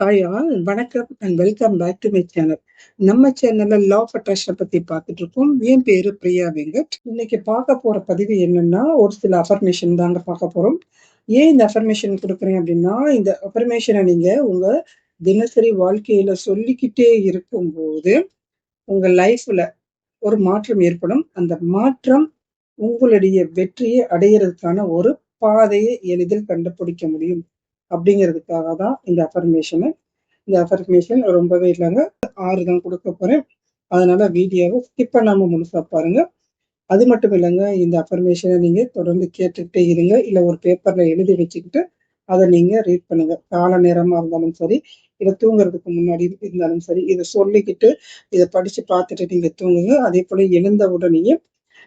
Hi all வணக்கம் and welcome back to my channel நம்ம சேனல்ல லா ஆஃப் அட்ராக்ஷன் பத்தி பார்த்துட்டு இருக்கோம் என் பேரு பிரியா வெங்கட். இன்னைக்கு பார்க்க போற பதிவு என்னன்னா ஒரு சில அஃபர்மேஷன் தாங்க பார்க்க போறோம். ஏன் இந்த அஃபர்மேஷன் கொடுக்குறேன் அப்படின்னா இந்த அஃபர்மேஷனை நீங்க உங்க தினசரி வாழ்க்கையில சொல்லிக்கிட்டே இருக்கும்போது உங்க லைஃப்ல ஒரு மாற்றம் ஏற்படும். அந்த மாற்றம் உங்களுடைய வெற்றியை அடையிறதுக்கான ஒரு பாதையை எளிதில் கண்டுபிடிக்க முடியும். அப்படிங்கிறதுக்காக தான் இந்த அஃபர்மேஷனு இந்த அஃபர்மேஷன் ரொம்பவே இல்லைங்க. ஆறு தான் கொடுக்க போறேன். அதனால வீடியோவை ஸ்கிப் பண்ணாம முழுசா பாருங்க. அது மட்டும் இல்லைங்க இந்த அஃபர்மேஷனை நீங்க தொடர்ந்து கேட்டுக்கிட்டே இருங்க. இல்லை ஒரு பேப்பர்ல எழுதி வச்சுக்கிட்டு அதை நீங்க ரீட் பண்ணுங்க. கால நேரமா இருந்தாலும் சரி இதை தூங்குறதுக்கு முன்னாடி இருந்தாலும் சரி இதை சொல்லிக்கிட்டு இதை படிச்சு பார்த்துட்டு நீங்க தூங்குங்க. அதே போல எழுந்த உடனேயும்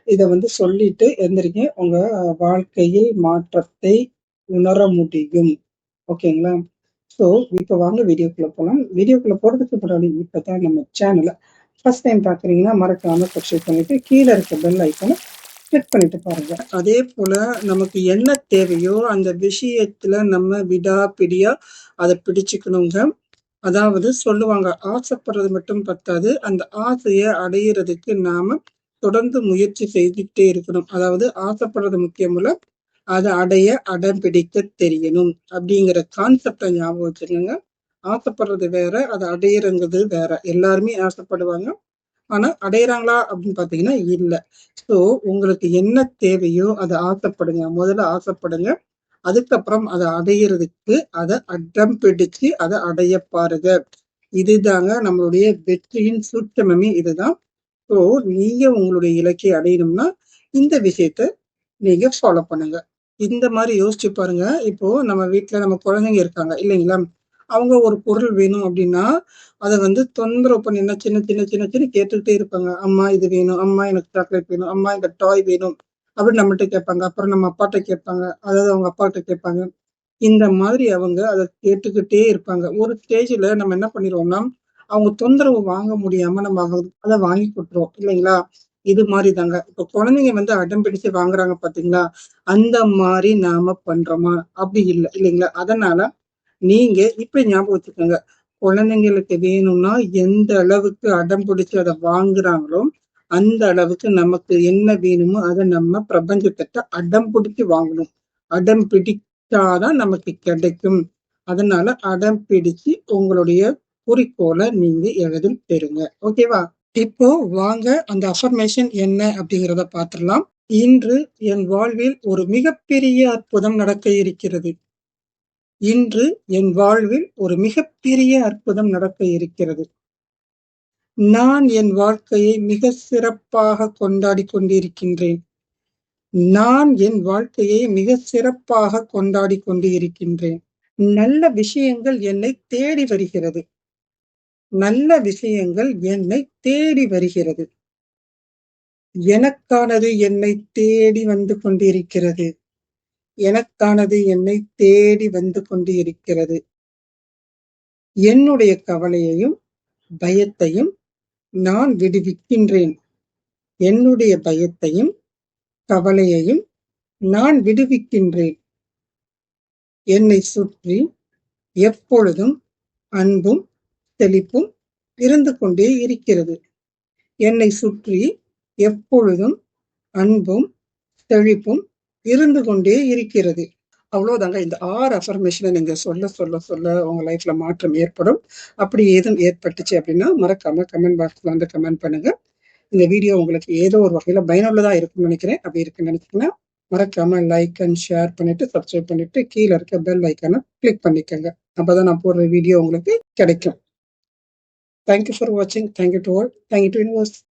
இதை வந்து சொல்லிட்டு எந்திரிங்க உங்க வாழ்க்கையில் மாற்றத்தை உணர முடியும். ஓகேங்களா? ஸோ இப்போ வாங்க வீடியோக்குள்ள போகலாம் வீடியோக்குள்ள போறதுக்கு முன்னாடி இப்போ தான் நம்ம சேனலை ஃபர்ஸ்ட் டைம் பார்க்குறீங்கன்னா மறக்காம சப்ஸ்கிரைப் பண்ணிட்டு கீழே இருக்க பெல் ஐக்கனை கிளிக் பண்ணிட்டு பாருங்க. அதே போல நமக்கு என்ன தேவையோ அந்த விஷயத்துல நம்ம விடாப்பிடியா அதை பிடிச்சுக்கணுங்க. அதாவது சொல்லுவாங்க ஆசைப்படுறது மட்டும் பத்தாது. அந்த ஆசையை அடையிறதுக்கு நாம தொடர்ந்து முயற்சி செய்துட்டே இருக்கணும். அதாவது ஆசைப்படுறது முக்கியமில்ல அதை அடைய அடம் பிடிக்க தெரியணும். அப்படிங்கிற கான்செப்டை ஞாபகம் வச்சுக்கோங்க. ஆசைப்படுறது வேற அதை அடையிறங்கிறது வேற. எல்லாருமே ஆசைப்படுவாங்க. ஆனா அடையிறாங்களா அப்படின்னு பாத்தீங்கன்னா இல்லை. ஸோ உங்களுக்கு என்ன தேவையோ அதை ஆசைப்படுங்க. முதல்ல ஆசைப்படுங்க. அதுக்கப்புறம் அதை அடையிறதுக்கு அதை அடம் பிடிச்சு அதை அடைய பாருங்க. இதுதாங்க நம்மளுடைய வெற்றியின் சூட்சமே இதுதான். ஸோ நீங்க உங்களுடைய இலக்கை அடையணும்னா இந்த விஷயத்த நீங்க ஃபாலோ பண்ணுங்க. இந்த மாதிரி யோசிச்சு பாருங்க. இப்போ நம்ம வீட்டுல நம்ம குழந்தைங்க இருக்காங்க இல்லைங்களா? அவங்க ஒரு பொருள் வேணும் அப்படின்னா அதை வந்து தொந்தரவு பண்ணி என்ன சின்ன சின்ன சின்ன சின்ன கேட்டுக்கிட்டே இருப்பாங்க. அம்மா இது வேணும். அம்மா எனக்கு சாக்லேட் வேணும். அம்மா இந்த டாய் வேணும். அப்படின்னு நம்மகிட்ட கேட்பாங்க. அப்புறம் நம்ம அப்பாட்ட கேட்பாங்க. அதாவது அவங்க அப்பாட்ட கேட்பாங்க. இந்த மாதிரி அவங்க அதை கேட்டுக்கிட்டே இருப்பாங்க. ஒரு ஸ்டேஜ்ல நம்ம என்ன பண்ணிடுவோம்னா அவங்க தொந்தரவு வாங்க முடியாம நம்ம அதை வாங்கி கொடுத்துருவோம் இல்லைங்களா? இது மாதிரி தாங்க இப்ப குழந்தைங்க வந்து அடம் பிடிச்சு வாங்குறாங்க பாத்தீங்களா? அந்த மாதிரி நாம பண்றோமா? அப்படி இல்லை இல்லைங்களா? அதனால நீங்க இப்ப ஞாபகம் வச்சுக்கோங்க. குழந்தைங்களுக்கு வேணும்னா எந்த அளவுக்கு அடம் பிடிச்சு அதை வாங்குறாங்களோ அந்த அளவுக்கு நமக்கு என்ன வேணுமோ அதை நம்ம பிரபஞ்சத்திட்ட அடம் பிடிச்சு வாங்கணும். அடம் பிடிச்சாதான் நமக்கு கிடைக்கும். அதனால அடம் பிடிச்சு உங்களுடைய குறிக்கோளை நீங்க எளிதில் பெறுங்க. ஓகேவா? இப்போ வாங்க அந்த அஃபர்மேஷன் என்ன அப்படிங்கிறத பார்த்துடலாம். இன்று என் வாழ்வில் ஒரு மிகப்பெரிய அற்புதம் நடக்க இருக்கிறது. இன்று என் வாழ்வில் ஒரு மிகப்பெரிய அற்புதம் நடக்க இருக்கிறது. நான் என் வாழ்க்கையை மிக சிறப்பாக கொண்டாடி கொண்டிருக்கின்றேன். நான் என் வாழ்க்கையை மிக சிறப்பாக கொண்டாடி கொண்டு இருக்கின்றேன் நல்ல விஷயங்கள் என்னை தேடி வருகிறது. நல்ல விஷயங்கள் என்னை தேடி வருகிறது. எனக்கானது என்னை தேடி வந்து கொண்டிருக்கிறது. எனக்கானது என்னை தேடி வந்து கொண்டு இருக்கிறது என்னுடைய கவலையையும் பயத்தையும் நான் விடுவிக்கின்றேன். என்னுடைய பயத்தையும் கவலையையும் நான் விடுவிக்கின்றேன். என்னை சுற்றி எப்பொழுதும் அன்பும் தெளிப்பும் இருந்து கொண்டே இருக்கிறது. என்னை சுற்றி எப்பொழுதும் அன்பும் தெளிப்பும் இருந்து கொண்டே இருக்கிறது. அவ்வளவுதாங்க. இந்த ஆறு அஃபர்மேஷனை நீங்க சொல்ல சொல்ல சொல்ல உங்க லைஃப்ல மாற்றம் ஏற்படும். அப்படி ஏதும் ஏற்பட்டுச்சு அப்படின்னா மறக்காம கமெண்ட் பாக்ஸ்ல வந்து கமெண்ட் பண்ணுங்க. இந்த வீடியோ உங்களுக்கு ஏதோ ஒரு வகையில பயனுள்ளதா இருக்கும்னு நினைக்கிறேன். அப்படி இருக்குன்னு நினைச்சீங்கன்னா மறக்காம லைக் அண்ட் ஷேர் பண்ணிட்டு சப்ஸ்கிரைப் பண்ணிட்டு கீழே இருக்க பெல் ஐக்கான கிளிக் பண்ணிக்கோங்க. அப்பதான் நான் போடுற வீடியோ உங்களுக்கு கிடைக்கும். Thank you for watching. Thank you to all. Thank you to universe.